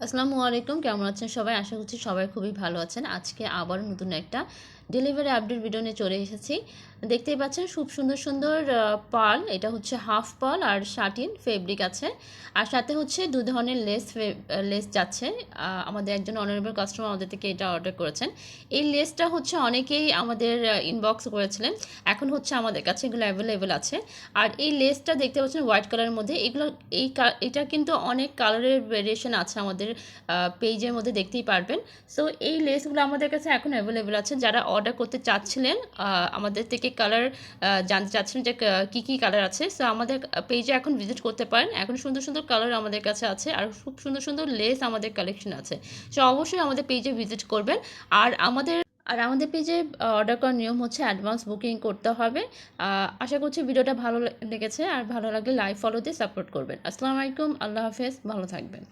আসসালামু আলাইকুম, কেমন আছেন সবাই? আশা করছি সবাই খুবই ভালো আছেন। আজকে আবার নতুন একটা ডেলিভারি আপডেট ভিডিও নিয়ে চলে এসেছি। দেখতেই পাচ্ছেন খুব সুন্দর সুন্দর পার্ল এটা হচ্ছে হাফ পার্ল আর শার্টিন ফেব্রিক আছে। আর সাথে হচ্ছে দু ধরনের লেস লেস যাচ্ছে। আমাদের একজন অনারেবল কাস্টমার আমাদের থেকে এটা অর্ডার করেছেন। এই লেসটা হচ্ছে অনেকেই আমাদের ইনবক্স করেছিলেন। এখন হচ্ছে আমাদের কাছে এগুলো অ্যাভেলেবেল আছে। আর এই লেসটা দেখতে পাচ্ছেন হোয়াইট কালারের মধ্যে। এগুলো, এই এটা কিন্তু অনেক কালারের ভেরিয়েশন আছে আমাদের পেজের মধ্যে দেখতেই পারবেন। সো এই লেসগুলো আমাদের কাছে এখন অ্যাভেলেবেল আছে। যারা অর্ডার করতে চাচ্ছিলেন আমাদের থেকে কালার জানতে চাচ্ছিলেন যে কা- কী কালার আছে। সো আমাদের পেজে এখন ভিজিট করতে পারেন। এখন সুন্দর সুন্দর কালার আমাদের কাছে আছে আর খুব সুন্দর সুন্দর লেস আমাদের কালেকশন আছে। সো অবশ্যই আমাদের পেজে ভিজিট করবেন। আর আমাদের আর আমাদের পেজে অর্ডার করার নিয়ম হচ্ছে অ্যাডভান্স বুকিং করতে হবে। আশা করছি ভিডিওটা ভালো লেগেছে। আর ভালো লাগলে লাইভ ফলো দিয়ে সাপোর্ট করবেন। আসসালামু আলাইকুম। আল্লাহ হাফেজ। ভালো থাকবেন।